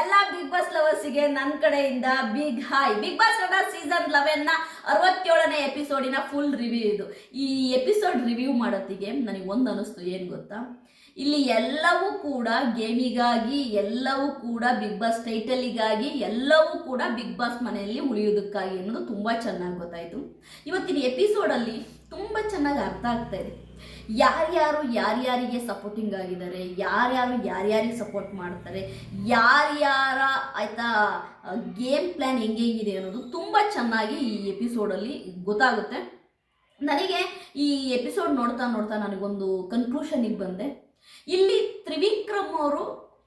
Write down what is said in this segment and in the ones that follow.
ಎಲ್ಲ big boss ಲವರ್ಸಿಗೆ ನನ್ನ ಕಡೆಯಿಂದ big hi Bigg Boss Kannada season ಲೆವೆನ್ನ ಅರವತ್ತೇಳನೇ ಎಪಿಸೋಡಿನ ಫುಲ್ ರಿವ್ಯೂ ಇದು. ಈ ಎಪಿಸೋಡ್ ರಿವ್ಯೂ ಮಾಡೋತ್ತಿಗೆ ನನಗೆ ಒಂದು ಅನಿಸ್ತು, ಏನು ಗೊತ್ತಾ? ಇಲ್ಲಿ ಎಲ್ಲವೂ ಕೂಡ ಗೇಮಿಗಾಗಿ ಎಲ್ಲವೂ ಕೂಡ ಬಿಗ್ ಬಾಸ್ ಟೈಟಲಿಗಾಗಿ ಎಲ್ಲವೂ ಕೂಡ ಬಿಗ್ ಬಾಸ್ ಮನೆಯಲ್ಲಿ ಉಳಿಯೋದಕ್ಕಾಗಿ ಅನ್ನೋದು ತುಂಬ ಚೆನ್ನಾಗಿ ಗೊತ್ತಾಯಿತು. ಇವತ್ತಿನ ಎಪಿಸೋಡಲ್ಲಿ ತುಂಬ ಚೆನ್ನಾಗಿ ಅರ್ಥ ಆಗ್ತಾ ಇದೆ. ಯಾರ್ಯಾರು ಯಾರ್ಯಾರಿಗೆ ಸಪೋರ್ಟಿಂಗ್ ಆಗಿದ್ದಾರೆ, ಯಾರ್ಯಾರು ಯಾರ್ಯಾರಿಗೆ ಸಪೋರ್ಟ್ ಮಾಡ್ತಾರೆ, ಯಾರ್ಯಾರ ಆಯ್ತಾ ಗೇಮ್ ಪ್ಲ್ಯಾನ್ ಹೆಂಗೆ ಹೆಂಗಿದೆ ಅನ್ನೋದು ತುಂಬ ಚೆನ್ನಾಗಿ ಈ ಎಪಿಸೋಡಲ್ಲಿ ಗೊತ್ತಾಗುತ್ತೆ. ನನಗೆ ಈ ಎಪಿಸೋಡ್ ನೋಡ್ತಾ ನೋಡ್ತಾ ನನಗೊಂದು ಕನ್ಕ್ಲೂಷನಿಗೆ ಬಂದೆ. ಇಲ್ಲಿ ತ್ರಿವಿಕ್ರಮ್ ಅವರು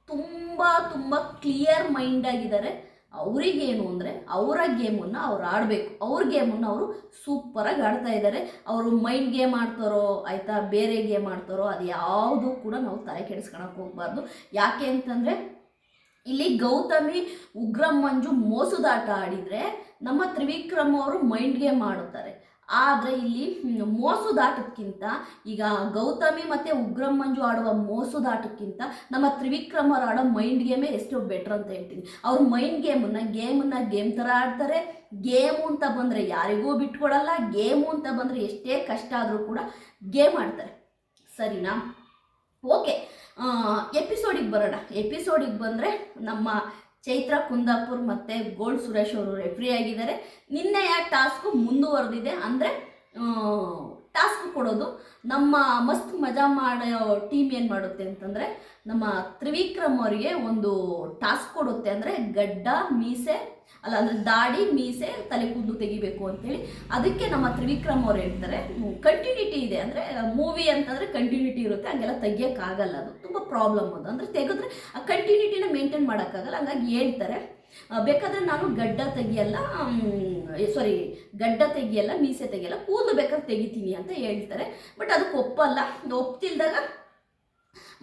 ತುಂಬ ತುಂಬ ಕ್ಲಿಯರ್ ಮೈಂಡ್ ಆಗಿದ್ದಾರೆ. ಅವರಿಗೇನು ಅಂದರೆ ಅವರ ಗೇಮನ್ನು ಅವ್ರು ಆಡಬೇಕು. ಅವ್ರ ಗೇಮನ್ನು ಅವರು ಸೂಪರಾಗಿ ಆಡ್ತಾ ಇದ್ದಾರೆ ಅವರು ಮೈಂಡ್ ಗೇಮ್ ಆಡ್ತಾರೋ, ಆಯಿತಾ? ಬೇರೆ ಗೇಮ್ ಆಡ್ತಾರೋ, ಅದು ಯಾವುದು ಕೂಡ ನಾವು ತಲೆ ಕೆಡಿಸ್ಕೊಳಕ್ಕೆ ಹೋಗ್ಬಾರ್ದು. ಯಾಕೆ ಅಂತಂದರೆ, ಇಲ್ಲಿ ಗೌತಮಿ, ಉಗ್ರಂ, ಮಂಜು ಮೋಸದಾಟ ಆಡಿದರೆ ನಮ್ಮ ತ್ರಿವಿಕ್ರಮ್ ಅವರು ಮೈಂಡ್ ಗೇಮ್ ಆಡುತ್ತಾರೆ ಆದರೆ ಇಲ್ಲಿ ಮೋಸು ಮೋಸದಾಟಕ್ಕಿಂತ ಈಗ ಗೌತಮಿ ಮತ್ತು ಉಗ್ರಮ್ಮಂಜು ಮಂಜು ಆಡುವ ಮೋಸದಾಟಕ್ಕಿಂತ ನಮ್ಮ ತ್ರಿವಿಕ್ರಮರು ಆಡೋ ಮೈಂಡ್ ಗೇಮೇ ಎಷ್ಟು ಬೆಟ್ರ್ ಅಂತ ಹೇಳ್ತೀನಿ. ಅವ್ರ ಮೈಂಡ್ ಗೇಮನ್ನು ಗೇಮನ್ನು ಗೇಮ್ ಥರ ಆಡ್ತಾರೆ. ಗೇಮು ಅಂತ ಬಂದರೆ ಯಾರಿಗೂ ಬಿಟ್ಕೊಡಲ್ಲ. ಗೇಮು ಅಂತ ಬಂದರೆ ಎಷ್ಟೇ ಕಷ್ಟ ಆದರೂ ಕೂಡ ಗೇಮ್ ಆಡ್ತಾರೆ. ಸರಿನಾ? ಓಕೆ ಎಪಿಸೋಡಿಗೆ ಬರೋಣ. ಎಪಿಸೋಡಿಗೆ ಬಂದರೆ ನಮ್ಮ ಚೈತ್ರ ಕುಂದಾಪುರ್ ಮತ್ತು ಗೋಲ್ಡ್ ಸುರೇಶ್ ಅವರು ರೆಫ್ರಿ ಆಗಿದ್ದಾರೆ. ನಿನ್ನೆಯ ಟಾಸ್ಕು ಮುಂದುವರೆದಿದೆ ಅಂದರೆ ಟಾಸ್ಕ್ ಕೊಡೋದು ನಮ್ಮ ಮಸ್ತ್ ಮಜಾ ಮಾಡೋ ಟೀಮ್ ಏನು ಮಾಡುತ್ತೆ ಅಂತಂದರೆ ನಮ್ಮ ತ್ರಿವಿಕ್ರಮ್ ಅವರಿಗೆ ಒಂದು ಟಾಸ್ಕ್ ಕೊಡುತ್ತೆ ಅಂದರೆ ಗಡ್ಡ, ಮೀಸೆ, ಅಲ್ಲ ಅಂದರೆ ದಾಡಿ, ಮೀಸೆ ತಲೆ ಕೂದಲು ತೆಗಿಬೇಕು ಅಂತೇಳಿ. ಅದಕ್ಕೆ ನಮ್ಮ ತ್ರಿವಿಕ್ರಮ್ ಅವ್ರು ಹೇಳ್ತಾರೆ ಕಂಟಿನ್ಯೂಟಿ ಇದೆ ಅಂದರೆ ಮೂವಿ ಅಂತಂದರೆ ಕಂಟಿನ್ಯೂಟಿ ಇರುತ್ತೆ, ಹಂಗೆಲ್ಲ ತೆಗಿಯೋಕ್ಕಾಗಲ್ಲ ಅದು. ತುಂಬ ಪ್ರಾಬ್ಲಮ್ ಅದು. ಅಂದರೆ ತೆಗೆದ್ರೆ ಆ ಕಂಟಿನ್ಯೂಟಿನ ಮೇಂಟೈನ್ ಮಾಡೋಕ್ಕಾಗಲ್ಲ, ಹಂಗಾಗಿ ಹೇಳ್ತಾರೆ. ಬೇಕಾದ್ರೆ ನಾನು ಗಡ್ಡ ತೆಗಿಯಲ್ಲ ಸಾರಿ ಗಡ್ಡ ತೆಗಿಯಲ್ಲ, ಮೀಸೆ ತೆಗಿಯಲ್ಲ, ಕೂದಲು ಬೇಕಾದ್ರೆ ತೆಗಿತೀನಿ ಅಂತ ಹೇಳ್ತಾರೆ. ಬಟ್ ಅದಕ್ಕೆ ಒಪ್ಪಲ್ಲ. ಒಪ್ತಿಲ್ದಾಗ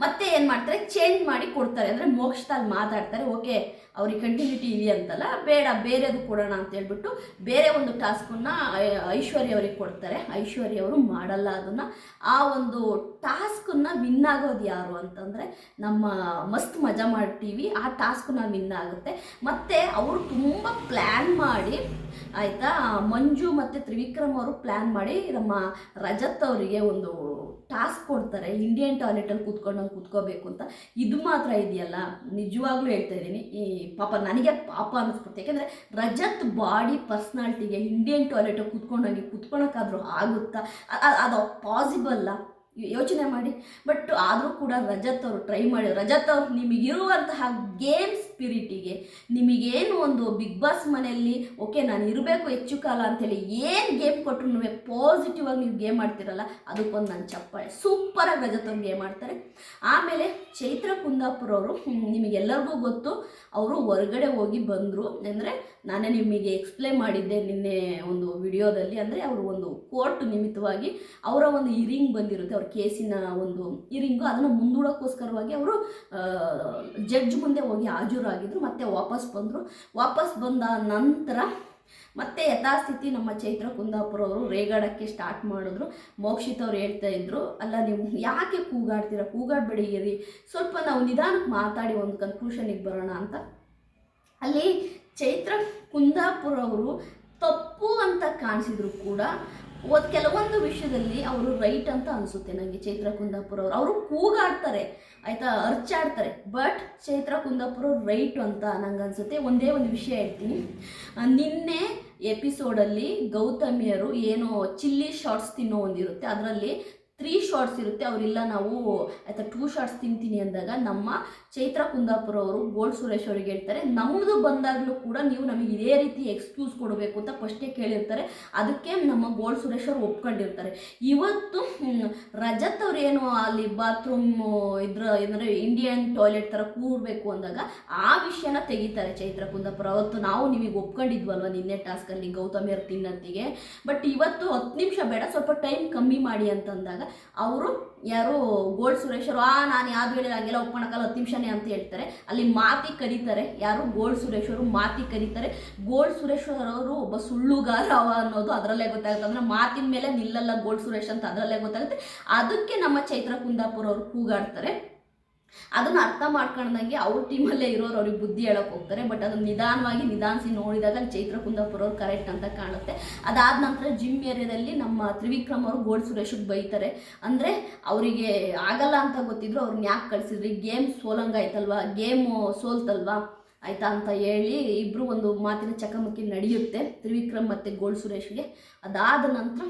ಮತ್ತೆ ಏನು ಮಾಡ್ತಾರೆ? ಚೇಂಜ್ ಮಾಡಿ ಕೊಡ್ತಾರೆ. ಅಂದರೆ ಮೋಕ್ಷದಲ್ಲಿ ಮಾತಾಡ್ತಾರೆ. ಓಕೆ ಅವ್ರಿಗೆ ಕಂಟಿನ್ಯೂಟಿ ಇದೆಯಂತಲ್ಲ ಬೇಡ, ಬೇರೆದು ಕೊಡೋಣ ಅಂತ ಹೇಳ್ಬಿಟ್ಟು ಬೇರೆ ಒಂದು ಟಾಸ್ಕನ್ನು ಐಶ್ವರ್ಯ ಅವ್ರಿಗೆ ಕೊಡ್ತಾರೆ. ಐಶ್ವರ್ಯ ಅವರು ಮಾಡಲ್ಲ ಅದನ್ನು. ಆ ಒಂದು ಟಾಸ್ಕನ್ನು ವಿನ್ ಆಗೋದು ಯಾರು ಅಂತಂದರೆ ನಮ್ಮ ಮಸ್ತ್ ಮಜಾ ಮಾಡ್ತೀವಿ ಆ ಟಾಸ್ಕನ್ನ ವಿನ್ ಆಗುತ್ತೆ. ಮತ್ತು ಅವರು ತುಂಬ ಪ್ಲ್ಯಾನ್ ಮಾಡಿ, ಆಯಿತಾ, ಮಂಜು ಮತ್ತು ತ್ರಿವಿಕ್ರಮ್ ಅವರು ಪ್ಲ್ಯಾನ್ ಮಾಡಿ ನಮ್ಮ ರಜತ್ ಅವರಿಗೆ ಒಂದು ಟಾಸ್ಕ್ ಕೊಡ್ತಾರೆ. ಇಂಡಿಯನ್ ಟಾಯ್ಲೆಟಲ್ಲಿ ಕೂತ್ಕೊಂಡು ಕೂತ್ಕೋಬೇಕು ಅಂತ. ಇದು ಮಾತ್ರ ಇದೆಯಲ್ಲ? ನಿಜವಾಗ್ಲೂ ಹೇಳ್ತಾ ಇದ್ದೀನಿ, ಈ ಪಾಪ ನನಗೆ ಪಾಪ ಅನಿಸ್ಬಿಡುತ್ತೆ. ಯಾಕೆಂದರೆ ರಜತ್ ಬಾಡಿ ಪರ್ಸ್ನಾಲ್ಟಿಗೆ ಇಂಡಿಯನ್ ಟಾಯ್ಲೆಟ್ ಕೂತ್ಕೊಂಡೋಗಿ ಕೂತ್ಕೊಳಕ್ಕಾದ್ರೂ ಆಗುತ್ತಾ? ಅದು ಪಾಸಿಬಲ್ಲ ಯೋಚನೆ ಮಾಡಿ. ಬಟ್ ಆದರೂ ಕೂಡ ರಜತ್ ಅವರು ಟ್ರೈ ಮಾಡಿ. ರಜತ್ ಅವ್ರು ನಿಮಗಿರುವಂತಹ ಗೇಮ್ ಸ್ಪಿರಿಟಿಗೆ. ನಿಮಗೇನು ಒಂದು ಬಿಗ್ ಬಾಸ್ ಮನೆಯಲ್ಲಿ, ಓಕೆ, ನಾನು ಇರಬೇಕು ಹೆಚ್ಚು ಕಾಲ ಅಂತೇಳಿ ಏನು ಗೇಮ್ ಕೊಟ್ಟರು ಪಾಸಿಟಿವ್ ಆಗಿ ನೀವು ಗೇಮ್ ಆಡ್ತಿರಲ್ಲ, ಅದಕ್ಕೊಂದು ನನ್ನ ಚಪ್ಪಾಳೆ. ಸೂಪರಾಗಿ ರಜತ್ ಗೇಮ್ ಆಡ್ತಾರೆ. ಆಮೇಲೆ ಚೈತ್ರ ಕುಂದಾಪುರ ಅವರು ನಿಮಗೆಲ್ಲರಿಗೂ ಗೊತ್ತು, ಅವರು ಹೊರಗಡೆ ಹೋಗಿ ಬಂದರು. ಅಂದರೆ ನಾನೇ ನಿಮಗೆ ಎಕ್ಸ್ಪ್ಲೇನ್ ಮಾಡಿದ್ದೆ ನಿನ್ನೆ ಒಂದು ವಿಡಿಯೋದಲ್ಲಿ. ಅಂದರೆ ಅವರು ಒಂದು ಕೋರ್ಟ್ ನಿಮಿತ್ತವಾಗಿ ಅವರ ಒಂದು ಇರಿಂಗ್ ಬಂದಿರುತ್ತೆ. ಅವ್ರ ಕೇಸಿನ ಒಂದು ಇರಿಂಗು ಅದನ್ನು ಮುಂದೂಡೋಕ್ಕೋಸ್ಕರವಾಗಿ ಅವರು ಜಡ್ಜ್ ಮುಂದೆ ಹೋಗಿ ಹಾಜರಾಗಿದ್ರು ಮತ್ತೆ ವಾಪಸ್ ಬಂದರು. ವಾಪಸ್ ಬಂದ ನಂತರ ಮತ್ತೆ ಯಥಾಸ್ಥಿತಿ ನಮ್ಮ ಚೈತ್ರ ಕುಂದಾಪುರ ಅವರು ರೇಗಾಡಕ್ಕೆ ಸ್ಟಾರ್ಟ್ ಮಾಡಿದ್ರು. ಮೋಕ್ಷಿತ್ ಅವ್ರು ಹೇಳ್ತಾ ಇದ್ರು, ಅಲ್ಲ, ನೀವು ಯಾಕೆ ಕೂಗಾಡ್ತೀರ? ಕೂಗಾಡ್ಬೇಡಿ ಸ್ವಲ್ಪ ನಾವು ನಿಧಾನಕ್ಕೆ ಮಾತಾಡಿ ಒಂದು ಕನ್ಕ್ಲೂಷನಿಗೆ ಬರೋಣ ಅಂತ. ಅಲ್ಲಿ ಚೈತ್ರ ಕುಂದಾಪುರ ಅವರು ತಪ್ಪು ಅಂತ ಕಾಣಿಸಿದ್ರು ಕೂಡ ಒಂದು ಕೆಲವೊಂದು ವಿಷಯದಲ್ಲಿ ಅವರು ರೈಟ್ ಅಂತ ಅನಿಸುತ್ತೆ. ನನಗೆ ಚೈತ್ರ ಕುಂದಾಪುರ ಅವರು ಅವರು ಕೂಗಾಡ್ತಾರೆ, ಆಯಿತಾ? ಅರ್ಚಾಡ್ತಾರೆ. ಬಟ್ ಚೈತ್ರ ಕುಂದಾಪುರ ರೈಟ್ ಅಂತ ನಂಗೆ ಅನಿಸುತ್ತೆ. ಒಂದೇ ಒಂದು ವಿಷಯ ಹೇಳ್ತೀನಿ. ನಿನ್ನೆ ಎಪಿಸೋಡಲ್ಲಿ ಗೌತಮಿಯರು ಏನೋ ಚಿಲ್ಲಿ ಶಾರ್ಟ್ಸ್ ತಿನ್ನೋ ಒಂದಿರುತ್ತೆ. ಅದರಲ್ಲಿ ತ್ರೀ ಶಾರ್ಟ್ಸ್ ಇರುತ್ತೆ. ಅವರಿಲ್ಲ ನಾವು ಅಥವಾ ಟೂ ಶಾರ್ಟ್ಸ್ ತಿಂತೀನಿ ಅಂದಾಗ ನಮ್ಮ ಚೈತ್ರ ಕುಂದಾಪುರ ಅವರು ಗೋಲ್ಡ್ ಸುರೇಶ್ ಅವರಿಗೆ ಹೇಳ್ತಾರೆ ನಮ್ಮದು ಬಂದಾಗಲೂ ಕೂಡ ನೀವು ನಮಗೆ ಇದೇ ರೀತಿ ಎಕ್ಸ್ಕ್ಯೂಸ್ ಕೊಡಬೇಕು ಅಂತ ಫಸ್ಟೇ ಕೇಳಿರ್ತಾರೆ. ಅದಕ್ಕೆ ನಮ್ಮ ಗೋಲ್ಡ್ ಸುರೇಶ್ ಅವರು ಒಪ್ಕೊಂಡಿರ್ತಾರೆ. ಇವತ್ತು ರಜತ್ ಅವ್ರು ಏನು ಅಲ್ಲಿ ಬಾತ್ರೂಮ್ ಇದ್ರ, ಏನಂದರೆ ಇಂಡಿಯನ್ ಟಾಯ್ಲೆಟ್ ಥರ ಕೂರಬೇಕು ಅಂದಾಗ ಆ ವಿಷಯನ ತೆಗಿತಾರೆ ಚೈತ್ರ ಕುಂದಾಪುರ. ಅವತ್ತು ನಾವು ನಿಮಗೆ ಒಪ್ಕೊಂಡಿದ್ವಲ್ವ ನಿನ್ನೆ ಟಾಸ್ಕಲ್ಲಿ ಗೌತಮಿ ಅವ್ರು ತಿನ್ನತ್ತಿಗೆ? ಬಟ್ ಇವತ್ತು ಹತ್ತು ನಿಮಿಷ ಬೇಡ, ಸ್ವಲ್ಪ ಟೈಮ್ ಕಮ್ಮಿ ಮಾಡಿ ಅಂತಂದಾಗ ಅವರು ಯಾರು ಗೋಲ್ಡ್ ಸುರೇಶರು, ಆ ನಾನು ಯಾವ್ದು ಹೇಳಿಲ್ಲ ಹಂಗೆಲ್ಲ ಒಪ್ಕೊಳಕ್ಕಲ್ಲ ಹತ್ತು ನಿಮಿಷನೇ ಅಂತ ಹೇಳ್ತಾರೆ. ಅಲ್ಲಿ ಮಾತಿ ಕರೀತಾರೆ. ಯಾರು ಗೋಲ್ಡ್ ಸುರೇಶರು, ಮಾತಿ ಕರೀತಾರೆ. ಗೋಲ್ಡ್ ಸುರೇಶ್ವರ ಅವರು ಒಬ್ಬ ಸುಳ್ಳುಗಾರ ಅನ್ನೋದು ಅದರಲ್ಲೇ ಗೊತ್ತಾಗುತ್ತೆ. ಅಂದ್ರೆ ಮಾತಿನ ಮೇಲೆ ನಿಲ್ಲಲ್ಲ ಗೋಲ್ಡ್ ಸುರೇಶ್ ಅಂತ ಅದರಲ್ಲೇ ಗೊತ್ತಾಗುತ್ತೆ. ಅದಕ್ಕೆ ನಮ್ಮ ಚೈತ್ರ ಕುಂದಾಪುರ ಅವರು ಕೂಗಾಡ್ತಾರೆ. ಅದನ್ನ ಅರ್ಥ ಮಾಡ್ಕೊಂಡಂಗೆ ಅವ್ರ ಟೀಮಲ್ಲೇ ಇರೋರು ಅವ್ರಿಗೆ ಬುದ್ಧಿ ಹೇಳಕ್ ಹೋಗ್ತಾರೆ. ಬಟ್ ಅದನ್ನು ನಿಧಾನವಾಗಿ ನಿಧಾನಿಸಿ ನೋಡಿದಾಗ ಚೈತ್ರ ಕುಂದಾಪುರ ಕರೆಕ್ಟ್ ಅಂತ ಕಾಣುತ್ತೆ. ಅದಾದ ನಂತರ ಜಿಮ್ ಏರಿಯಾದಲ್ಲಿ ನಮ್ಮ ತ್ರಿವಿಕ್ರಮ್ ಅವರು ಗೋಲ್ಡ್ ಸುರೇಶಿಗೆ ಬೈತಾರೆ. ಅಂದರೆ ಅವರಿಗೆ ಆಗಲ್ಲ ಅಂತ ಗೊತ್ತಿದ್ರು ಅವ್ರನ್ನ ಯಾಕೆ ಕಳಿಸಿದ್ರಿ? ಗೇಮ್ ಸೋಲಂಗಾಯ್ತಲ್ವಾ ಗೇಮು ಸೋಲ್ತಲ್ವಾ? ಆಯ್ತಾ ಅಂತ ಹೇಳಿ ಇಬ್ಬರು ಒಂದು ಮಾತಿನ ಚಕಮಕಿ ನಡೆಯುತ್ತೆ. ತ್ರಿವಿಕ್ರಮ್ ಮತ್ತು ಗೋಲ್ಡ್ ಸುರೇಶ್ಗೆ. ಅದಾದ ನಂತರ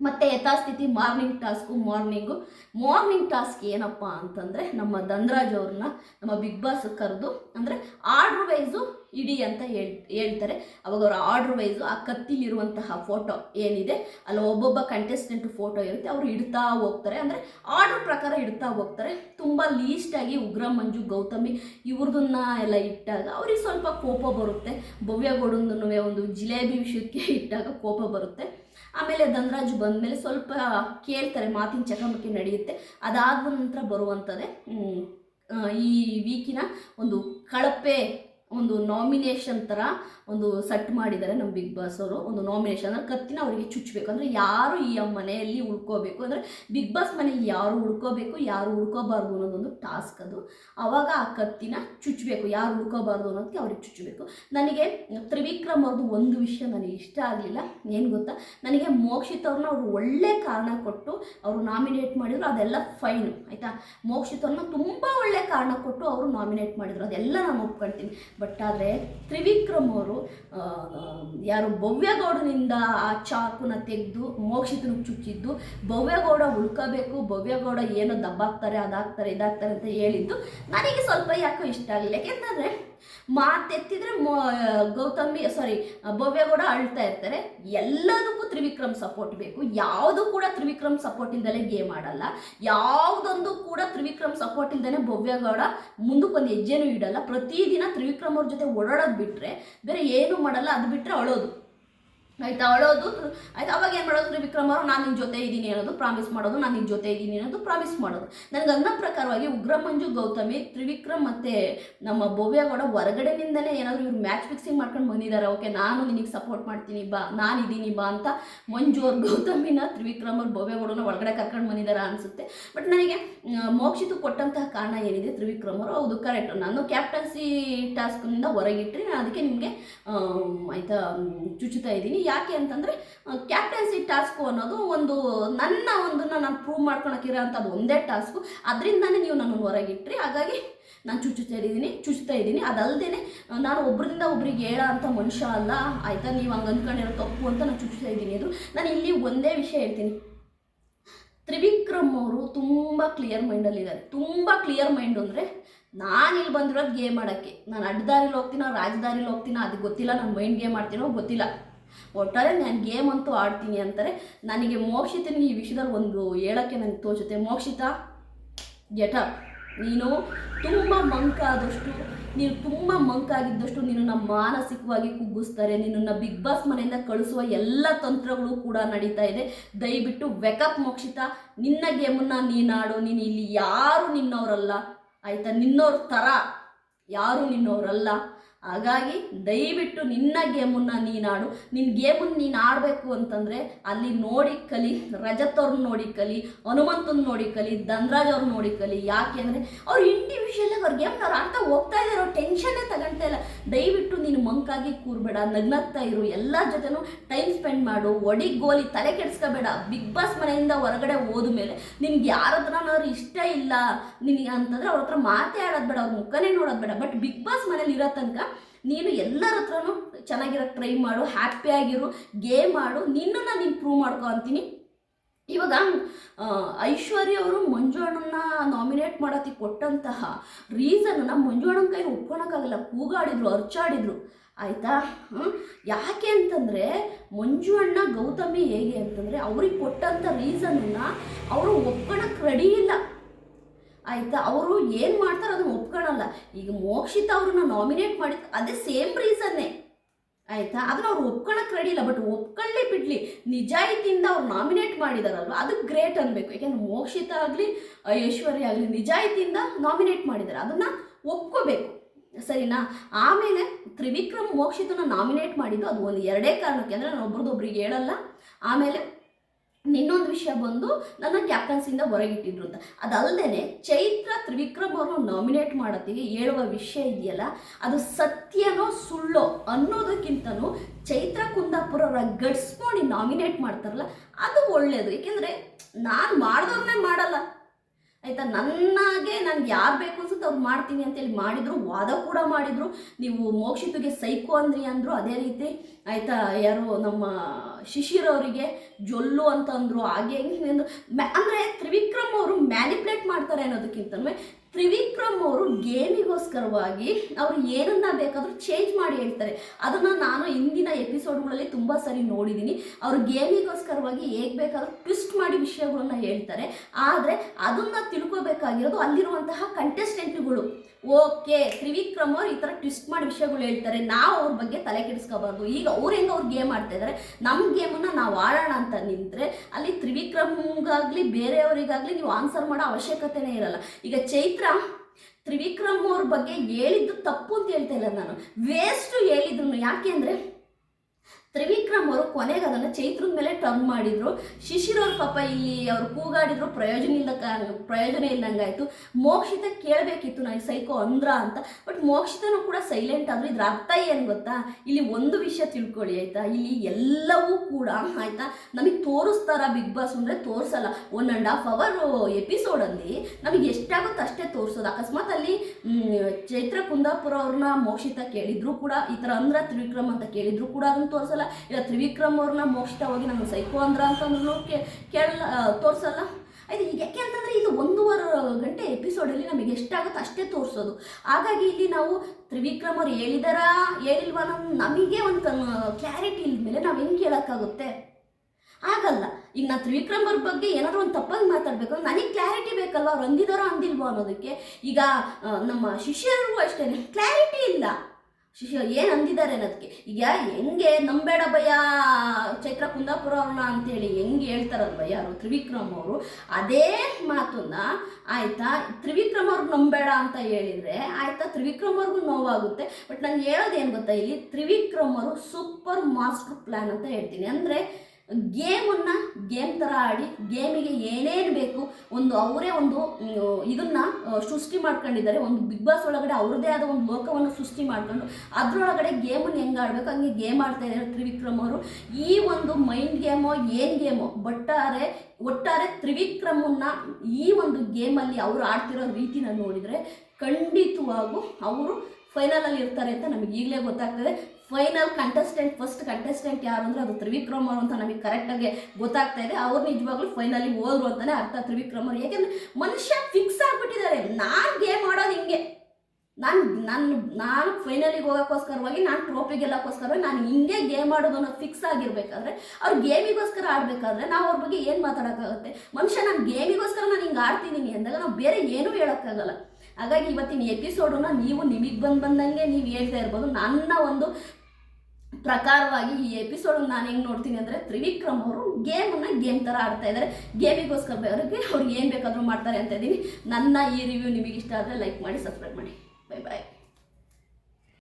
ಮತ್ತೆ ಯಥಾಸ್ಥಿತಿ morning task, morning. Morning task ಏನಪ್ಪ ಅಂತಂದರೆ ನಮ್ಮ ಧನ್ರಾಜ್ ಅವ್ರನ್ನ ನಮ್ಮ ಬಿಗ್ ಬಾಸ್ ಕರೆದು, ಅಂದರೆ ಆರ್ಡ್ರ್ ವೈಸು ಇಡಿ ಅಂತ ಹೇಳ್, ಹೇಳ್ತಾರೆ. ಅವಾಗ ಅವ್ರ ಆರ್ಡ್ರ್ ವೈಸು ಆ ಕತ್ತಿಲಿರುವಂತಹ ಫೋಟೋ ಏನಿದೆ, ಅಲ್ಲಿ ಒಬ್ಬೊಬ್ಬ ಕಂಟೆಸ್ಟೆಂಟ್ ಫೋಟೋ ಇರುತ್ತೆ, ಅವರು ಇಡ್ತಾ ಹೋಗ್ತಾರೆ. ಅಂದರೆ ಆರ್ಡ್ರ್ ಪ್ರಕಾರ ಇಡ್ತಾ ಹೋಗ್ತಾರೆ. ತುಂಬ ಲೀಸ್ಟಾಗಿ ಉಗ್ರ, ಮಂಜು, ಗೌತಮಿ ಇವ್ರದನ್ನ ಎಲ್ಲ ಇಟ್ಟಾಗ ಅವ್ರಿಗೆ ಸ್ವಲ್ಪ ಕೋಪ ಬರುತ್ತೆ. ಭವ್ಯಗೌಡಂದೂ ಒಂದು ಜಿಲೇಬಿ ವಿಷಯಕ್ಕೆ ಇಟ್ಟಾಗ ಕೋಪ ಬರುತ್ತೆ. ಆಮೇಲೆ ಧನರಾಜ್ ಬಂದಮೇಲೆ ಸ್ವಲ್ಪ ಕೇಳ್ತಾರೆ, ಮಾತಿನ ಚಕಮಕಿ ನಡೆಯುತ್ತೆ. ಅದಾದ ನಂತರ ಬರುವಂಥದ್ದೇ ಈ ವೀಕಿನ ಒಂದು ಕಳಪೆ ಒಂದು ನಾಮಿನೇಷನ್ ಥರ ಒಂದು ಸೆಟ್ ಮಾಡಿದ್ದಾರೆ ನಮ್ಮ ಬಿಗ್ ಬಾಸ್ ಅವರು. ಒಂದು ನಾಮಿನೇಷನ್ ಅಂದರೆ ಕತ್ತಿನ ಅವರಿಗೆ ಚುಚ್ಚಬೇಕು ಅಂದರೆ ಯಾರು ಈ ಮನೆಯಲ್ಲಿ ಉಳ್ಕೋಬೇಕು? ಅಂದರೆ ಬಿಗ್ ಬಾಸ್ ಮನೆಯಲ್ಲಿ ಯಾರು ಉಳ್ಕೋಬೇಕು? ಯಾರು ಉಳ್ಕೋಬಾರ್ದು ಅನ್ನೋದೊಂದು ಟಾಸ್ಕ್ ಅದು. ಆವಾಗ ಆ ಕತ್ತಿನ ಚುಚ್ಚಬೇಕು ಯಾರು ಉಳ್ಕೋಬಾರ್ದು ಅನ್ನೋದಕ್ಕೆ ಅವ್ರಿಗೆ ಚುಚ್ಚಬೇಕು ನನಗೆ ತ್ರಿವಿಕ್ರಮ್ ಅವ್ರದ್ದು ಒಂದು ವಿಷಯ ನನಗೆ ಇಷ್ಟ ಆಗಲಿಲ್ಲ. ಏನು ಗೊತ್ತಾ? ನನಗೆ ಮೋಕ್ಷಿತ್ ಅವ್ರನ್ನ ಅವರು ಒಳ್ಳೆ ಕಾರಣ ಕೊಟ್ಟು ಅವರು ನಾಮಿನೇಟ್ ಮಾಡಿದ್ರು. ಅದೆಲ್ಲ ಫೈನು ಆಯಿತಾ? ಮೋಕ್ಷಿತ್ ಅವ್ರನ್ನ ತುಂಬ ಒಳ್ಳೆ ಕಾರಣ ಕೊಟ್ಟು ಅವರು ನಾಮಿನೇಟ್ ಮಾಡಿದ್ರು. ಅದೆಲ್ಲ ನಾನು ಒಪ್ಕೊಳ್ತೀನಿ ಬಟ್ ಆದರೆ ತ್ರಿವಿಕ್ರಮ್ ಅವರು ಯಾರು ಭವ್ಯಗೌಡನಿಂದ ಆ ಚಾಕುನ ತೆಗೆದು ಮೋಕ್ಷಿತನ ಚುಚ್ಚಿದ್ದು ಭವ್ಯಗೌಡ ಉಳ್ಕೋಬೇಕು, ಭವ್ಯಗೌಡ ಏನೋ ದಬ್ಬಾಕ್ತಾರೆ, ಅದಾಗ್ತಾರೆ, ಇದಾಗ್ತಾರೆ ಅಂತ ಹೇಳಿದ್ದು ನನಗೆ ಸ್ವಲ್ಪ ಯಾಕೋ ಇಷ್ಟ ಆಗಲಿಲ್ಲ. ಯಾಕೆಂತಂದರೆ ಮಾತೆತ್ತಿದ್ರೆ ಗೌತಮಿ ಸಾರಿ ಭವ್ಯಗೌಡ ಅಳ್ತಾ ಇರ್ತಾರೆ. ಎಲ್ಲದಕ್ಕೂ ತ್ರಿವಿಕ್ರಮ್ ಸಪೋರ್ಟ್ ಬೇಕು. ಯಾವುದು ಕೂಡ ತ್ರಿವಿಕ್ರಮ್ ಸಪೋರ್ಟ್ ಇಂದಲೇ ಗೇಮ್ ಆಡಲ್ಲ. ಯಾವುದೊಂದು ಕೂಡ ತ್ರಿವಿಕ್ರಮ್ ಸಪೋರ್ಟ್ ಇಲ್ದೇ ಭವ್ಯಗೌಡ ಮುಂದಕ್ಕೊಂದು ಹೆಜ್ಜೆನೂ ಇಡಲ್ಲ. ಪ್ರತಿದಿನ ತ್ರಿವಿಕ್ರಮ್ ಅವ್ರ ಜೊತೆ ಓಡಾಡೋದು ಬಿಟ್ಟರೆ ಬೇರೆ ಏನು ಮಾಡಲ್ಲ, ಅದು ಬಿಟ್ಟರೆ ಅಳೋದು. ಆಯ್ತಾ, ಅಳೋದು ಆಯ್ತು, ಅವಾಗ ಏನು ಮಾಡೋದು ತ್ರಿವಿಕ್ರಮ್? ನಾನು ನಿನ್ನ ಜೊತೆ ಇದ್ದೀನಿ ಅನ್ನೋದು ಪ್ರಾಮಿಸ್ ಮಾಡೋದು, ನಾನು ನಿನ್ನ ಜೊತೆ ಇದ್ದೀನಿ ಅನ್ನೋದು ಪ್ರಾಮಿಸ್ ಮಾಡೋದು. ನನಗೆ ಅನ್ನೋ ಪ್ರಕಾರವಾಗಿ ಉಗ್ರ ಮಂಜು ಗೌತಮಿ, ತ್ರಿವಿಕ್ರಮ್ ಮತ್ತು ನಮ್ಮ ಭವ್ಯಗೌಡ ಹೊರಗಡೆನಿಂದನೇ ಏನಾದರೂ ಇವ್ರು ಮ್ಯಾಚ್ ಫಿಕ್ಸಿಂಗ್ ಮಾಡ್ಕೊಂಡು ಬಂದಿದ್ದಾರೆ ಓಕೆ ನಾನು ನಿನಗೆ ಸಪೋರ್ಟ್ ಮಾಡ್ತೀನಿ, ಬಾ, ನಾನು ಇದ್ದೀನಿ, ಬಾ ಅಂತ ಮಂಜು ಅವ್ರ, ಗೌತಮಿನ, ತ್ರಿವಿಕ್ರಮ್ ಅವ್ರ ಭವ್ಯಗೌಡನ ಒಳಗಡೆ ಕರ್ಕೊಂಡು ಬಂದಿದ್ದಾರೆ ಅನಿಸುತ್ತೆ. ಬಟ್ ನನಗೆ ಮೋಕ್ಷಿತು ಕೊಟ್ಟಂತಹ ಕಾರಣ ಏನಿದೆ ತ್ರಿವಿಕ್ರಮ್ ಅವರು? ಹೌದು ಕರೆಕ್ಟ್ ನಾನು ಕ್ಯಾಪ್ಟನ್ಸಿ ಟಾಸ್ಕ್ನಿಂದ ಹೊರಗಿಟ್ರಿ, ನಾನು ಅದಕ್ಕೆ ನಿಮಗೆ ಆಯಿತಾ ಚುಚ್ಚುತ್ತಾ ಇದ್ದೀನಿ. ಯಾಕೆ ಅಂತಂದರೆ ಕ್ಯಾಪ್ಟನ್ಸಿ ಟಾಸ್ಕು ಅನ್ನೋದು ಒಂದು ನನ್ನ ಒಂದನ್ನು ನಾನು ಪ್ರೂವ್ ಮಾಡ್ಕೊಳಕ್ಕಿರೋ ಅಂಥದ್ದು ಒಂದೇ ಟಾಸ್ಕು ಅದರಿಂದನೇ ನೀವು ನನ್ನನ್ನು ಹೊರಗಿಟ್ರಿ. ಹಾಗಾಗಿ ನಾನು ಚುಚ್ಚುತ್ತಾ ಇದ್ದೀನಿ ಚುಚ್ಚುತ್ತಾ ಇದ್ದೀನಿ. ಅದಲ್ಲದೆ ನಾನು ಒಬ್ಬರಿಂದ ಒಬ್ರಿಗೆ ಹೇಳೋ ಅಂಥ ಮನುಷ್ಯ ಅಲ್ಲ, ಆಯಿತಾ? ನೀವು ಹಂಗೆ ಅಂದ್ಕೊಂಡಿರೋ ತಪ್ಪು ಅಂತ ನಾನು ಚುಚ್ಚುತ್ತಾ ಇದ್ದೀನಿ. ಅದು ನಾನು ಇಲ್ಲಿ ಒಂದೇ ವಿಷಯ ಹೇಳ್ತೀನಿ. ತ್ರಿವಿಕ್ರಮ್ ಅವರು ತುಂಬ ಕ್ಲಿಯರ್ ಮೈಂಡಲ್ಲಿದ್ದಾರೆ ತುಂಬ ಕ್ಲಿಯರ್ ಮೈಂಡು ಅಂದರೆ, ನಾನು ಇಲ್ಲಿ ಬಂದಿರೋದು ಗೇಮ್ ಆಡೋಕ್ಕೆ. ನಾನು ಅಡ್ಡದಾರಿಲಿ ಹೋಗ್ತೀನೋ, ರಾಜದಾರಿಲಿ ಹೋಗ್ತೀನೋ, ಅದು ಗೊತ್ತಿಲ್ಲ. ನಾನು ಮೈಂಡ್ ಗೇಮ್ ಆಡ್ತೀನೋ, ಗೊತ್ತಿಲ್ಲ. ಒಟ್ಟಾರೆ ನಾನು ಗೇಮ್ ಅಂತೂ ಆಡ್ತೀನಿ ಅಂತಾರೆ. ನನಗೆ ಮೋಕ್ಷಿತನಿಗೆ ಈ ವಿಷಯದಲ್ಲಿ ಒಂದು ಹೇಳೋಕ್ಕೆ ನನಗೆ ತೋಚುತ್ತೆ ಮೋಕ್ಷಿತ ಗೆಟ ನೀನು ತುಂಬ ಮಂಕಾದಷ್ಟು ನೀನು ತುಂಬ ಮಂಕಾಗಿದ್ದಷ್ಟು ನಿನ್ನನ್ನು ಮಾನಸಿಕವಾಗಿ ಕುಗ್ಗಿಸ್ತಾರೆ. ನಿನ್ನನ್ನು ಬಿಗ್ ಬಾಸ್ ಮನೆಯಿಂದ ಕಳಿಸುವ ಎಲ್ಲ ತಂತ್ರಗಳು ಕೂಡ ನಡೀತಾ ಇದೆ. ದಯವಿಟ್ಟು ವೆಕಪ್ ಮೋಕ್ಷಿತ. ನಿನ್ನ ಗೇಮನ್ನು ಆಡು. ನೀನು ಇಲ್ಲಿ ಯಾರು ನಿನ್ನವರಲ್ಲ. ಆಯಿತಾ? ನಿನ್ನವ್ರ ಥರ ಯಾರು ನಿನ್ನವರಲ್ಲ. ಹಾಗಾಗಿ ದಯವಿಟ್ಟು ನಿನ್ನ ಗೇಮನ್ನು ನೀನಾಡು. ನಿನ್ನ ಗೇಮನ್ನು ನೀನು ಆಡಬೇಕು ಅಂತಂದರೆ ಅಲ್ಲಿ ನೋಡಿ ಕಲಿ ರಜತ್ ಅವ್ರನ್ನ ನೋಡಿ ಕಲಿ, ಹನುಮಂತನ ನೋಡಿ ಕಲಿ, ಧನ್ರಾಜ್ ಅವ್ರನ್ನ ನೋಡಿ ಕಲಿ. ಯಾಕೆ ಅಂದರೆ ಅವ್ರು ಇಂಡಿವಿಜುವಲ್ ಅವ್ರ ಗೇಮ್ನ ಅವ್ರು ಆಡ್ತಾ ಹೋಗ್ತಾ ಇದ್ದಾರೆ ಅವ್ರು ಟೆನ್ಷನ್ನೇ ತಗೊಳ್ತಾ ಇಲ್ಲ. ದಯವಿಟ್ಟು ನೀನು ಮಂಕಾಗಿ ಕೂರಬೇಡ. ನಗ್ನಗ್ತಾ ಇರು. ಎಲ್ಲ ಜೊತೆನೂ ಟೈಮ್ ಸ್ಪೆಂಡ್ ಮಾಡು. ಒಡಿ ಗೋಲಿ ತಲೆ ಕೆಡಿಸ್ಕೋಬೇಡ. ಬಿಗ್ ಬಾಸ್ ಮನೆಯಿಂದ ಹೊರಗಡೆ ಹೋದ ಮೇಲೆ ನಿನ್ಗೆ ಯಾರ ಹತ್ರನಾದ್ರು ಇಷ್ಟ ಇಲ್ಲ. ನಿನಗೆ ಅಂತಂದರೆ ಅವ್ರ ಹತ್ರ ಮಾತೇ ಆಡೋದು ಬೇಡ. ಅವ್ರ ಮುಖನೇ ನೋಡೋದು ಬೇಡ. ಬಟ್ ಬಿಗ್ ಬಾಸ್ ಮನೇಲಿ ಇರೋ ತನಕ ನೀನು ಎಲ್ಲರ ಹತ್ರನೂ ಚೆನ್ನಾಗಿರೋಕ್ಕೆ ಟ್ರೈ ಮಾಡು ಹ್ಯಾಪಿಯಾಗಿರು ಗೇಮ್ ಆಡು ನಿನ್ನನ್ನು ನೀನು ಪ್ರೂವ್ ಮಾಡ್ಕೊ ಅಂತೀನಿ. ಇವಾಗ ಐಶ್ವರ್ಯ ಅವರು ಮಂಜು ಅಣ್ಣನ ನಾಮಿನೇಟ್ ಮಾಡೋತಿ ಕೊಟ್ಟಂತಹ ರೀಸನ್ನ ಮಂಜು ಅಣ್ಣನ ಕೈ ಒಪ್ಕೊಳಕ್ಕಾಗಲ್ಲ, ಕೂಗಾಡಿದ್ರು ಅರ್ಚಾಡಿದ್ರು ಆಯಿತಾ? ಯಾಕೆ ಅಂತಂದರೆ, ಮಂಜು ಅಣ್ಣ ಗೌತಮಿ ಹೇಗೆ ಅಂತಂದರೆ, ಅವ್ರಿಗೆ ಕೊಟ್ಟಂಥ ರೀಸನ್ನ ಅವರು ಒಪ್ಕೊಳಕ್ಕೆ ರೆಡಿ ಇಲ್ಲ. ಆಯಿತಾ? ಅವರು ಏನು ಮಾಡ್ತಾರೆ ಅದನ್ನು ಒಪ್ಕೊಳಲ್ಲ. ಈಗ ಮೋಕ್ಷಿತ ಅವ್ರನ್ನ ನಾಮಿನೇಟ್ ಮಾಡಿದ ಅದೇ ಸೇಮ್ ರೀಸನ್ನೇ ಆಯಿತಾ? ಅದನ್ನ ಅವ್ರು ಒಪ್ಕೊಳ್ಳೋಕೆ ರೆಡಿ ಇಲ್ಲ. ಬಟ್ ಒಪ್ಕೊಳ್ಳಿ ಬಿಡಲಿ. ನಿಜಾಯಿತಿಯಿಂದ ಅವ್ರು ನಾಮಿನೇಟ್ ಮಾಡಿದಾರಲ್ವ? ಅದು ಗ್ರೇಟ್ ಅನ್ಬೇಕು. ಯಾಕೆಂದ್ರೆ ಮೋಕ್ಷಿತ ಆಗಲಿ, ಐಶ್ವರ್ಯ ಆಗಲಿ, ನಿಜಾಯಿತಿಯಿಂದ ನಾಮಿನೇಟ್ ಮಾಡಿದ್ದಾರೆ ಅದನ್ನು ಒಪ್ಕೋಬೇಕು. ಸರಿನಾ? ಆಮೇಲೆ ತ್ರಿವಿಕ್ರಮ್ ಮೋಕ್ಷಿತನ ನಾಮಿನೇಟ್ ಮಾಡಿದ್ದು ಅದು ಒಂದು ಎರಡೇ ಕಾರಣಕ್ಕೆ. ಅಂದರೆ ನಾನು ಒಬ್ರದ್ದು ಒಬ್ರಿಗೆ ಹೇಳಲ್ಲ. ಆಮೇಲೆ ಇನ್ನೊಂದು ವಿಷಯ ಬಂದು ನನ್ನ ಕ್ಯಾಪ್ಟನ್ಸಿಯಿಂದ ಹೊರಗಿಟ್ಟಿದ್ರು ಅಂತ. ಅದಲ್ಲದೆ ಚೈತ್ರ ತ್ರಿವಿಕ್ರಮ್ ಅವರು ನಾಮಿನೇಟ್ ಮಾಡೋತ್ತಿಗೆ ಹೇಳುವ ವಿಷಯ ಇದೆಯಲ್ಲ, ಅದು ಸತ್ಯನೋ ಸುಳ್ಳೋ ಅನ್ನೋದಕ್ಕಿಂತನೂ ಚೈತ್ರ ಕುಂದಾಪುರ ಗಡ್ಸ್ಕೊಂಡು ನಾಮಿನೇಟ್ ಮಾಡ್ತಾರಲ್ಲ, ಅದು ಒಳ್ಳೆಯದು ಏಕೆಂದರೆ ನಾನು ಮಾಡಿದವ್ರನ್ನೇ ಮಾಡಲ್ಲ. ಆಯಿತಾ? ನನ್ನಾಗೆ ನನ್ಗೆ ಯಾರು ಬೇಕು ಅನ್ಸುತ್ತೆ ಅವ್ರು ಮಾಡ್ತೀನಿ ಅಂತೇಳಿ ಮಾಡಿದ್ರು, ವಾದ ಕೂಡ ಮಾಡಿದ್ರು. ನೀವು ಮೋಕ್ಷಿತಗೆ ಸೈಕೋ ಅಂದ್ರಿ ಅಂದ್ರು ಅದೇ ರೀತಿ. ಆಯಿತಾ? ಯಾರು ನಮ್ಮ ಶಿಶಿರ್ ಅವರಿಗೆ ಜೊಲ್ಲು ಅಂತ ಅಂದ್ರು, ಹಾಗೆ ಹೆಂಗೆ ಅಂದರು. ಅಂದ್ರೆ ತ್ರಿವಿಕ್ರಮ್ ಅವರು ಮ್ಯಾನಿಪ್ಯುಲೇಟ್ ಮಾಡ್ತಾರೆ ಅನ್ನೋದಕ್ಕಿಂತ ತ್ರಿವಿಕ್ರಮ್ ಅವರು ಗೇಮಿಗೋಸ್ಕರವಾಗಿ ಅವರು ಏನನ್ನ ಬೇಕಾದರೂ ಚೇಂಜ್ ಮಾಡಿ ಹೇಳ್ತಾರೆ. ಅದನ್ನು ನಾನು ಇಂದಿನ ಎಪಿಸೋಡ್ಗಳಲ್ಲಿ ತುಂಬ ಸರಿ ನೋಡಿದ್ದೀನಿ ಅವರು ಗೇಮಿಗೋಸ್ಕರವಾಗಿ ಹೇಗೆ ಬೇಕಾದರೂ ಟ್ವಿಸ್ಟ್ ಮಾಡಿ ವಿಷಯಗಳನ್ನ ಹೇಳ್ತಾರೆ. ಆದರೆ ಅದನ್ನ ತಿಳ್ಕೊಬೇಕಾಗಿರೋದು ಅಲ್ಲಿರುವಂತಹ ಕಂಟೆಸ್ಟೆಂಟ್ಗಳು ಓಕೆ, ತ್ರಿವಿಕ್ರಮ್ ಅವ್ರು ಈ ಥರ ಟ್ವಿಸ್ಟ್ ಮಾಡಿ ವಿಷಯಗಳು ಹೇಳ್ತಾರೆ. ನಾವು ಅವ್ರ ಬಗ್ಗೆ ತಲೆ ಕೆಡಿಸ್ಕೋಬಾರ್ದು. ಈಗ ಅವ್ರು ಹೆಂಗೆ ಅವ್ರು ಗೇಮ್ ಆಡ್ತಾ ಇದ್ದಾರೆ ನಮ್ಮ ಗೇಮನ್ನು ನಾವು ಆಡೋಣ ಅಂತ ನಿಂತರೆ, ಅಲ್ಲಿ ತ್ರಿವಿಕ್ರಮ್ಗಾಗಲಿ, ಬೇರೆಯವರಿಗಾಗಲಿ ನೀವು ಆನ್ಸರ್ ಮಾಡೋ ಅವಶ್ಯಕತೆನೇ ಇರಲ್ಲ. ಈಗ ಚೈತ್ರ, ತ್ರಿವಿಕ್ರಮ್ ಅವ್ರ ಬಗ್ಗೆ ಹೇಳಿದ್ದು ತಪ್ಪು ಅಂತ ಹೇಳ್ತಾ ಇಲ್ಲ ನಾನು. ವೇಸ್ಟು ಹೇಳಿದ್ರು ಯಾಕೆ ಅಂದರೆ ತ್ರಿವಿಕ್ರಮ್ ಅವರು ಕೊನೆಗೆ ಅದನ್ನು ಚೈತ್ರದ ಮೇಲೆ ಟರ್ನ್ ಮಾಡಿದ್ರು. ಶಿಶಿರ್ ಅವ್ರ ಪಾಪ ಇಲ್ಲಿ ಅವ್ರು ಕೂಗಾಡಿದ್ರು, ಪ್ರಯೋಜನ ಇಲ್ಲ ಪ್ರಯೋಜನ ಇಲ್ಲದಂಗಾಯಿತು ಮೋಕ್ಷಿತ ಕೇಳಬೇಕಿತ್ತು ನನಗೆ ಸೈಕೋ ಅಂದ್ರ ಅಂತ. ಬಟ್ ಮೋಕ್ಷಿತನು ಕೂಡ ಸೈಲೆಂಟ್ ಆದ್ರು ಇದ್ರ ಅರ್ಥ ಏನು ಗೊತ್ತಾ? ಇಲ್ಲಿ ಒಂದು ವಿಷಯ ತಿಳ್ಕೊಳ್ಳಿ ಆಯಿತಾ? ಇಲ್ಲಿ ಎಲ್ಲವೂ ಕೂಡ ಆಯಿತಾ? ನಮಗೆ ತೋರಿಸ್ತಾರ ಬಿಗ್ ಬಾಸ್ ಅಂದರೆ ತೋರಿಸಲ್ಲ. ಒನ್ ಆ್ಯಂಡ್ ಹಾಫ್ ಅವರ್ ಎಪಿಸೋಡಲ್ಲಿ ನಮಗೆ ಎಷ್ಟಾಗುತ್ತೆ ಅಷ್ಟೇ ತೋರಿಸೋದು. ಅಕಸ್ಮಾತ್ ಅಲ್ಲಿ ಚೈತ್ರ ಕುಂದಾಪುರ ಅವ್ರನ್ನ ಮೋಕ್ಷಿತ ಕೇಳಿದ್ರು ಕೂಡ, ಈ ಥರ ಅಂದ್ರ ತ್ರಿವಿಕ್ರಮ್ ಅಂತ ಕೇಳಿದ್ರು ಕೂಡ ಅದನ್ನು ತೋರಿಸಲ್ಲ. ಇಲ್ಲ, ತ್ರಿವಿಕ್ರಮ್ ಅವ್ರನ್ನ ಮೋಕ್ಷ ಹೋಗಿ ನಂಗೆ ಸೈಕೋ ಅಂದ್ರ ಅಂತಂದ್ರು ಕೇಳಲ್ಲ ತೋರಿಸಲ್ಲ. ಆಯ್ತು ಯಾಕೆ ಅಂತಂದರೆ ಇದು ಒಂದೂವರೆ ಗಂಟೆ ಎಪಿಸೋಡಲ್ಲಿ ನಮಗೆ ಎಷ್ಟಾಗುತ್ತೋ ಅಷ್ಟೇ ತೋರಿಸೋದು. ಹಾಗಾಗಿ ಇಲ್ಲಿ ನಾವು ತ್ರಿವಿಕ್ರಮ್ ಅವ್ರು ಹೇಳಿದಾರಾ, ಹೇಳಿಲ್ವಾ ನಮ್ಮ ನಮಗೆ ಒಂದು ಕ್ಲಾರಿಟಿ ಇಲ್ದ್ಮೇಲೆ ನಾವು ಹೆಂಗೆ ಕೇಳೋಕ್ಕಾಗುತ್ತೆ? ಆಗಲ್ಲ. ಈಗ ನಾ ತ್ರಿವಿಕ್ರಮ್ ಅವ್ರ ಬಗ್ಗೆ ಏನಾದರೂ ಒಂದು ತಪ್ಪಾಗಿ ಮಾತಾಡಬೇಕು ನನಗೆ ಕ್ಲಾರಿಟಿ ಬೇಕಲ್ವ? ಅವ್ರು ಅಂದಿದಾರೋ ಅಂದಿಲ್ವೋ ಅನ್ನೋದಕ್ಕೆ. ಈಗ ನಮ್ಮ ಶಿಷ್ಯರಿಗೂ ಅಷ್ಟೇ ಕ್ಲಾರಿಟಿ ಇಲ್ಲ. ಏನು ಅಂದಿದ್ದಾರೆ ಅನ್ನೋದಕ್ಕೆ? ಈಗ ಹೆಂಗೆ ನಂಬೇಡ ಭಯ ಚೈತ್ರ ಕುಂದಾಪುರ ಅವ್ರನ್ನ ಅಂತೇಳಿ ಹೆಂಗೆ ಹೇಳ್ತಾರಲ್ವ ಯಾರು ತ್ರಿವಿಕ್ರಮ್ ಅವರು, ಅದೇ ಮಾತನ್ನ ಆಯಿತಾ, ತ್ರಿವಿಕ್ರಮ್ ಅವ್ರಿಗೆ ನಂಬೇಡ ಅಂತ ಹೇಳಿದರೆ ಆಯಿತಾ, ತ್ರಿವಿಕ್ರಮ್ ಅವ್ರಿಗೂ ನೋವಾಗುತ್ತೆ. ಬಟ್ ನಾನು ಹೇಳೋದೇನು ಗೊತ್ತಾ, ಇಲ್ಲಿ ತ್ರಿವಿಕ್ರಮ್ ಸೂಪರ್ ಮಾಸ್ಟರ್ ಪ್ಲ್ಯಾನ್ ಅಂತ ಹೇಳ್ತೀನಿ. ಅಂದರೆ ಗೇಮನ್ನು ಗೇಮ್ ಥರ ಆಡಿ ಗೇಮಿಗೆ ಏನೇನು ಬೇಕು ಒಂದು ಅವರೇ ಒಂದು ಇದನ್ನು ಸೃಷ್ಟಿ ಮಾಡ್ಕೊಂಡಿದ್ದಾರೆ. ಒಂದು ಬಿಗ್ ಬಾಸ್ ಒಳಗಡೆ ಅವ್ರದ್ದೇ ಆದ ಒಂದು ಲೋಕವನ್ನು ಸೃಷ್ಟಿ ಮಾಡ್ಕೊಂಡು ಅದರೊಳಗಡೆ ಗೇಮನ್ನು ಹೆಂಗೆ ಆಡಬೇಕು? ಹಂಗೆ ಗೇಮ್ ಆಡ್ತಾ ಇದ್ದಾರೆ ತ್ರಿವಿಕ್ರಮ್ ಅವರು. ಈ ಒಂದು ಮೈಂಡ್ ಗೇಮೋ, ಏನು ಗೇಮೋ, ಒಟ್ಟಾರೆ ಒಟ್ಟಾರೆ ತ್ರಿವಿಕ್ರಮನ್ನ ಈ ಒಂದು ಗೇಮಲ್ಲಿ ಅವರು ಆಡ್ತಿರೋ ರೀತಿನ ನೋಡಿದರೆ ಖಂಡಿತವಾಗೂ ಅವರು ಫೈನಲಲ್ಲಿ ಇರ್ತಾರೆ ಅಂತ ನಮಗೆ ಈಗಲೇ ಗೊತ್ತಾಗ್ತದೆ. ಫೈನಲ್ ಕಂಟೆಸ್ಟೆಂಟ್ ಫಸ್ಟ್ ಕಂಟೆಸ್ಟೆಂಟ್ ಯಾರು ಅಂದರೆ ಅದು ತ್ರಿವಿಕ್ರಮ್ ಅಂತ ನಮಗೆ ಕರೆಕ್ಟಾಗಿ ಗೊತ್ತಾಗ್ತಾ ಇದೆ. ಅವ್ರು ನಿಜವಾಗ್ಲೂ ಫೈನಲಿ ಹೋದ್ರು ಅಂತಲೇ ಅರ್ಥ ತ್ರಿವಿಕ್ರಮ್ ಅವರು. ಯಾಕೆಂದರೆ ಮನುಷ್ಯ ಫಿಕ್ಸ್ ಆಗಿಬಿಟ್ಟಿದ್ದಾರೆ. ನಾನು ಗೇಮ್ ಆಡೋದು ಹಿಂಗೆ. ನಾನು ನಾನು ನಾನು ಫೈನಲಿಗೆ ಹೋಗೋಕ್ಕೋಸ್ಕರವಾಗಿ, ನಾನು ಟ್ರೋಫಿ ಗೆಲ್ಲಕ್ಕೋಸ್ಕರವಾಗಿ ನಾನು ಹಿಂಗೆ ಗೇಮ್ ಆಡೋದು ಅನ್ನೋದು ಫಿಕ್ಸ್ ಆಗಿರ್ಬೇಕಾದ್ರೆ, ಅವ್ರು ಗೇಮಿಗೋಸ್ಕರ ಆಡಬೇಕಾದ್ರೆ ನಾವು ಅವ್ರ ಬಗ್ಗೆ ಏನು ಮಾತಾಡೋಕ್ಕಾಗುತ್ತೆ? ಮನುಷ್ಯ ನಾನು ಗೇಮಿಗೋಸ್ಕರ ನಾನು ಹಿಂಗೆ ಆಡ್ತಿದ್ದೀನಿ ಅಂದಾಗ ನಾವು ಬೇರೆ ಏನೂ ಹೇಳೋಕ್ಕಾಗಲ್ಲ. ಹಾಗಾಗಿ ಇವತ್ತಿನ ಎಪಿಸೋಡನ್ನ ನೀವು ನಿಮಗೆ ಬಂದು ಬಂದಂಗೆ ನೀವು ಹೇಳ್ತಾ ಇರ್ಬೋದು. ನನ್ನ ಒಂದು ಪ್ರಕಾರವಾಗಿ ಈ ಎಪಿಸೋಡ್ ನಾನು ಹೆಂಗೆ ನೋಡ್ತೀನಿ ಅಂದರೆ ತ್ರಿವಿಕ್ರಮ್ ಅವರು ಗೇಮನ್ನು ಗೇಮ್ ಥರ ಆಡ್ತಾ ಇದ್ದಾರೆ ಗೇಮಿಗೋಸ್ಕರ ಅವರಿಗೆ ಅವ್ರಿಗೆ ಏನು ಬೇಕಾದರೂ ಮಾಡ್ತಾರೆ ಅಂತ ಇದ್ದೀನಿ. ನನ್ನ ಈ ರಿವ್ಯೂ ನಿಮಗೆ ಇಷ್ಟ ಆದರೆ ಲೈಕ್ ಮಾಡಿ ಸಬ್ಸ್ಕ್ರೈಬ್ ಮಾಡಿ.